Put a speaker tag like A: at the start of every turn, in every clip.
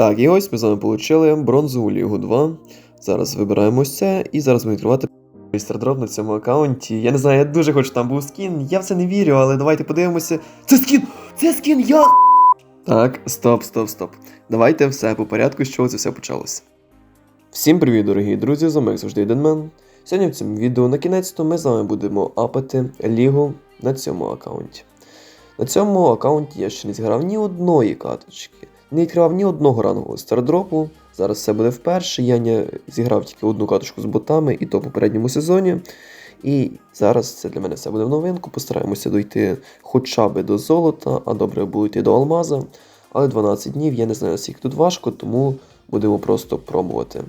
A: Так, і ось ми з вами отримали бронзову лігу 2. Зараз вибираємо ось це, і зараз будемо відкривати стардроп на цьому аккаунті. Я не знаю, я дуже хочу, там був скін. Я в це не вірю, але давайте подивимося. Це скін! Це скін! Я! Так, стоп, стоп, стоп. Давайте все по порядку, з чого це все почалося. Всім привіт, дорогі друзі! З вами завжди Денмен. Сьогодні в цьому відео на кінець-то ми з вами будемо апати лігу на цьому аккаунті. На цьому аккаунті я ще не зіграв ні одної каточки, не відкривав ні одного рангового стардропу. Зараз все буде вперше. Я не зіграв тільки одну каточку з ботами, і то в попередньому сезоні. І зараз це для мене все буде в новинку. Постараємося дойти хоча б до золота, а добре було йти до алмаза. Але 12 днів я не знаю, скільки тут важко, тому будемо просто пробувати.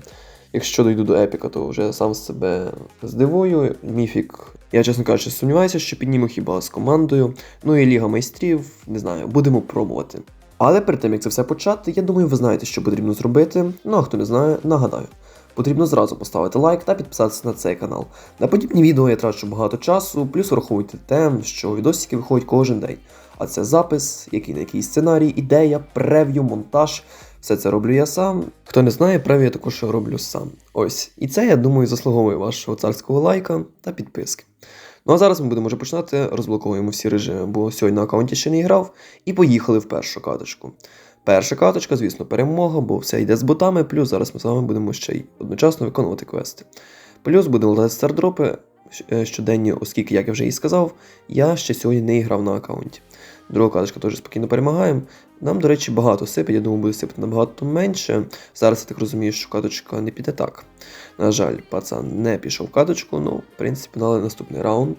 A: Якщо дойду до епіка, то вже сам себе здивую. Міфік, я чесно кажучи, сумніваюся, що підніму хіба з командою. Ну і Ліга майстрів, не знаю, будемо пробувати. Але перед тим як це все почати, я думаю, ви знаєте, що потрібно зробити. Ну а хто не знає, нагадаю. Потрібно зразу поставити лайк та підписатися на цей канал. На подібні відео я трачу багато часу, плюс враховуйте те, що відосики виходять кожен день. А це запис, який на який сценарій, ідея, прев'ю, монтаж. Все це роблю я сам. Хто не знає, прев'ю я також роблю сам. Ось. І це, я думаю, заслуговує вашого царського лайка та підписки. Ну а зараз ми будемо вже починати, розблоковуємо всі режими, бо сьогодні на аккаунті ще не грав, і поїхали в першу каточку. Перша каточка, звісно, перемога, бо все йде з ботами, плюс зараз ми з вами будемо ще й одночасно виконувати квести. Плюс будемо летати стардропи е, щоденні, оскільки, як я вже і сказав, я ще сьогодні не грав на аккаунті. Друга каточка теж спокійно перемагаємо. Нам, до речі, багато сипить, я думаю, буде сипати набагато менше. Зараз я так розумію, що каточка не піде так. На жаль, пацан не пішов в каточку, ну, в принципі, на наступний раунд.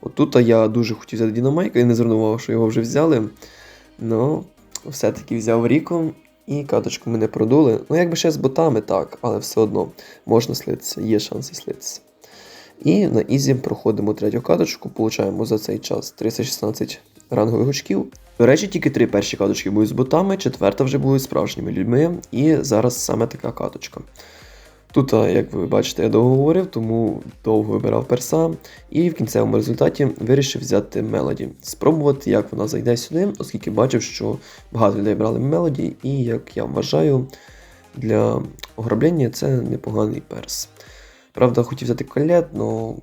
A: Отут я дуже хотів взяти Дінамайка і не звернув увагу, що його вже взяли. Ну, все-таки взяв Ріко і каточку ми не продули. Ну, якби ще з ботами так, але все одно можна слитися, є шанси слитися. І на Ізі проходимо третю каточку, получаємо за цей час 316 рангових очків. До речі, тільки три перші каточки будуть з ботами, четверта вже буде справжніми людьми, і зараз саме така каточка. Тут, як ви бачите, я довго говорив, тому довго вибирав перса, і в кінцевому результаті вирішив взяти Мелоді, спробувати, як вона зайде сюди, оскільки бачив, що багато людей брали Мелоді, і як я вважаю, для ограблення це непоганий перс. Правда, хотів взяти колет, но...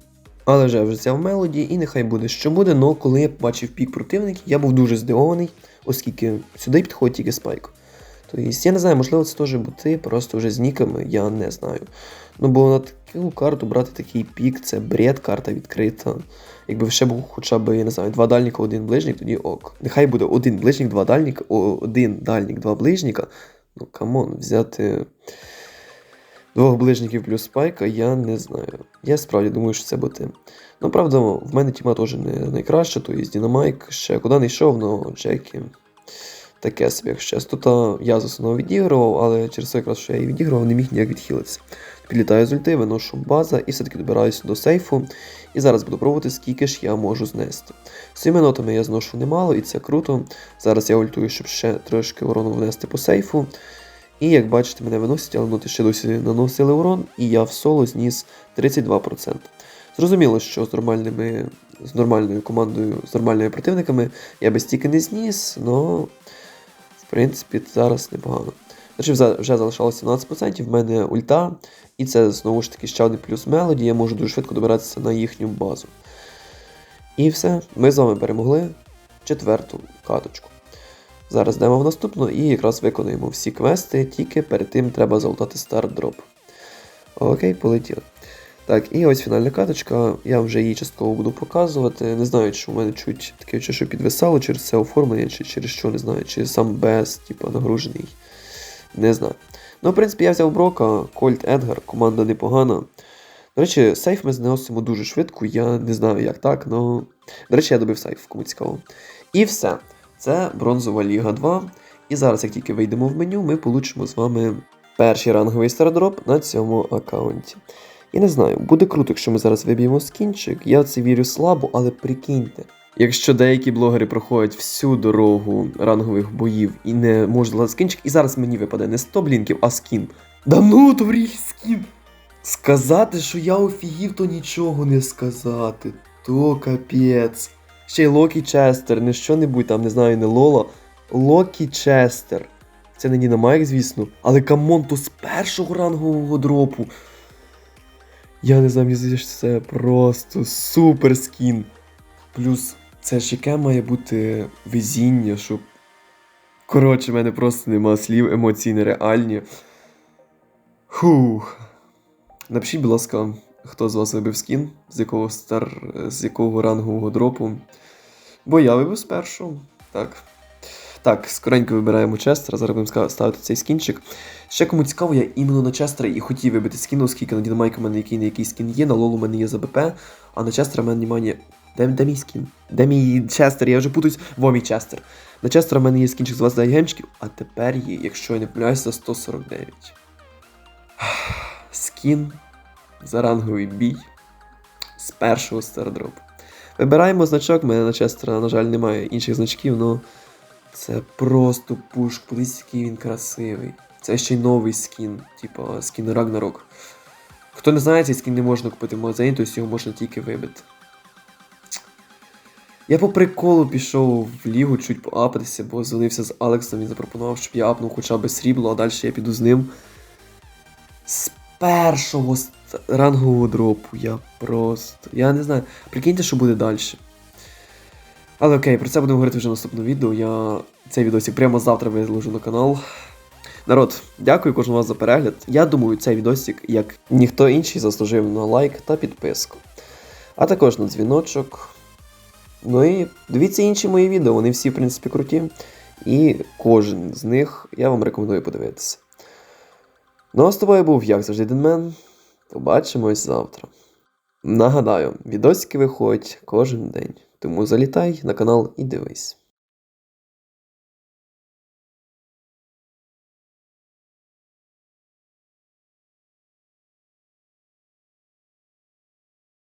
A: але вже вже взяв Мелоді, і нехай буде, що буде. але коли я побачив пік противників, я був дуже здивований, оскільки сюди підходить тільки спайк. Тобто, я не знаю, можливо, це теж бути просто вже з ніками, я не знаю. Ну, бо на таку карту брати такий пік, це бред, карта відкрита. Якби ще був хоча б, я не знаю, два дальніка, один ближнік, тоді ок. Нехай буде один ближнік, два дальніка, один дальнік, два ближніка. Ну, камон, взяти двох ближніків плюс спайка, я не знаю. Я справді думаю, що це боти. Ну, правда, в мене тіма теж не найкраща, то є Дінамайк, ще куди не йшов, але Джекі. Таке собі, якщо чесно. Тут я засунув відігрував, але через те, якраз, що я її відігрував, не міг ніяк відхилитися. Підлітаю з ульти, виношу база і все-таки добираюся до сейфу. І зараз буду пробувати, скільки ж я можу знести. Своїми нотами я зношу немало, і це круто. Зараз я ультую, щоб ще трошки урону внести по сейфу. І як бачите, мене виносять, але ноти ще досі наносили урон, і я в соло зніс 32%. Зрозуміло, що з нормальними, з нормальною командою, з нормальними противниками я би стільки не зніс, але в принципі, зараз непогано. Значить, вже залишалося 17%, в мене ульта, і це знову ж таки ще один плюс мелоді, я можу дуже швидко добиратися на їхню базу. І все, ми з вами перемогли четверту каточку. Зараз йдемо в наступну і якраз виконуємо всі квести, тільки перед тим треба залутати старт дроп. Окей, полетіли. Так, і ось фінальна каточка, я вже її частково буду показувати. Не знаю, чи у мене чуть таке що підвисало через це оформлення, чи через що, не знаю, чи сам без, типу, нагружений. Не знаю. Ну, в принципі, я взяв Брока, Кольт Едгар, команда непогана. До речі, сейф ми зносимо дуже швидко, я не знаю, як так, але. До речі, я добив сейф, кому цікаво. І все. Це бронзова Ліга 2. І зараз, як тільки вийдемо в меню, ми получимо з вами перший ранговий стардроп на цьому аккаунті. Я не знаю, буде круто, якщо ми зараз виб'ємо скінчик. Я це вірю слабо, але прикиньте. Якщо деякі блогери проходять всю дорогу рангових боїв і не можуть зладити скінчик, і зараз мені випаде не 100 блінків, а скін. Да ну, то в скін! Сказати, що я офігів, то нічого не сказати. То капець. Ще й Локі Честер, не що-небудь там, не знаю, не Лола. Локі Честер. Це не Дінамайк, звісно, але камон, то з першого рангового дропу. Я не знаю, що це просто супер скін. Плюс це ж яке має бути везіння, щоб. Коротше, в мене просто нема слів, емоції нереальні. Фух. Напишіть, будь ласка, хто з вас вибив скін, з якого стар, з якого рангового дропу. Бо я вибив з першого. Так. Так, скоренько вибираємо Честера, зараз будемо ставити цей скінчик. Ще кому цікаво, я іменно на Честера і хотів вибити скін, оскільки на Дінамайка у мене який не який скін є, на Лолу у мене є за БП, а на Честера в мене немає. Де, де мій скін? Де мій Честер? Я вже путаюсь. Во мій Честер. На Честера в мене є скінчик з 29 гемчиків, а тепер є, якщо я не помиляюсь, за 149. Скін за ранговий бій з першого стардропу. Вибираємо значок, в мене на Честера, на жаль, немає інших значків, але це просто пуш, подивіться, який він красивий. Це ще й новий скін, типу скін Рагнарок. Хто не знає, цей скін не можна купити в магазині, тобто його можна тільки вибити. Я по приколу пішов в лігу чуть поапатися, бо дзвонився з Алексом, він запропонував, щоб я апнув хоча б срібло, а далі я піду з ним. З першого рангового дропу. Я просто. Я не знаю. Прикиньте, що буде далі. Але окей, про це будемо говорити вже в наступному відео. Я цей відосик прямо завтра виложу на канал. Народ, дякую кожному вас за перегляд. Я думаю, цей відосик, як ніхто інший, заслужив на лайк та підписку. А також на дзвіночок. Ну і дивіться інші мої відео, вони всі, в принципі, круті. І кожен з них я вам рекомендую подивитися. Ну а з тобою був, як завжди, Денмен. Побачимось завтра. Нагадаю, відосики виходять кожен день. Тому залітай на канал і дивись.